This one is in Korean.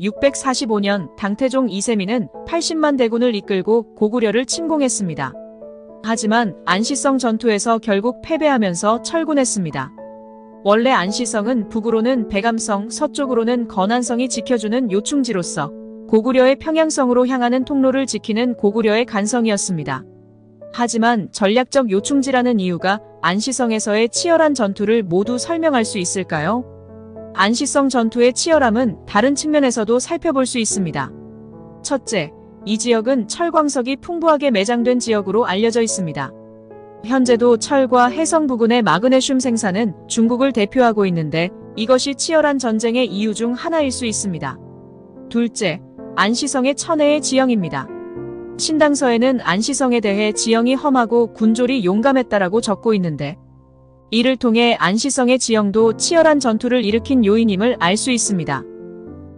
645년 당태종 이세민은 80만 대군을 이끌고 고구려를 침공했습니다. 하지만 안시성 전투에서 결국 패배하면서 철군했습니다. 원래 안시성은 북으로는 백암성, 서쪽으로는 건안성이 지켜주는 요충지로서 고구려의 평양성으로 향하는 통로를 지키는 고구려의 간성이었습니다. 하지만 전략적 요충지라는 이유가 안시성에서의 치열한 전투를 모두 설명할 수 있을까요? 안시성 전투의 치열함은 다른 측면에서도 살펴볼 수 있습니다. 첫째, 이 지역은 철광석이 풍부하게 매장된 지역으로 알려져 있습니다. 현재도 철과 해성 부근의 마그네슘 생산은 중국을 대표하고 있는데 이것이 치열한 전쟁의 이유 중 하나일 수 있습니다. 둘째, 안시성의 천혜의 지형입니다. 신당서에는 안시성에 대해 지형이 험하고 군졸이 용감했다라고 적고 있는데 이를 통해 안시성의 지형도 치열한 전투를 일으킨 요인임을 알 수 있습니다.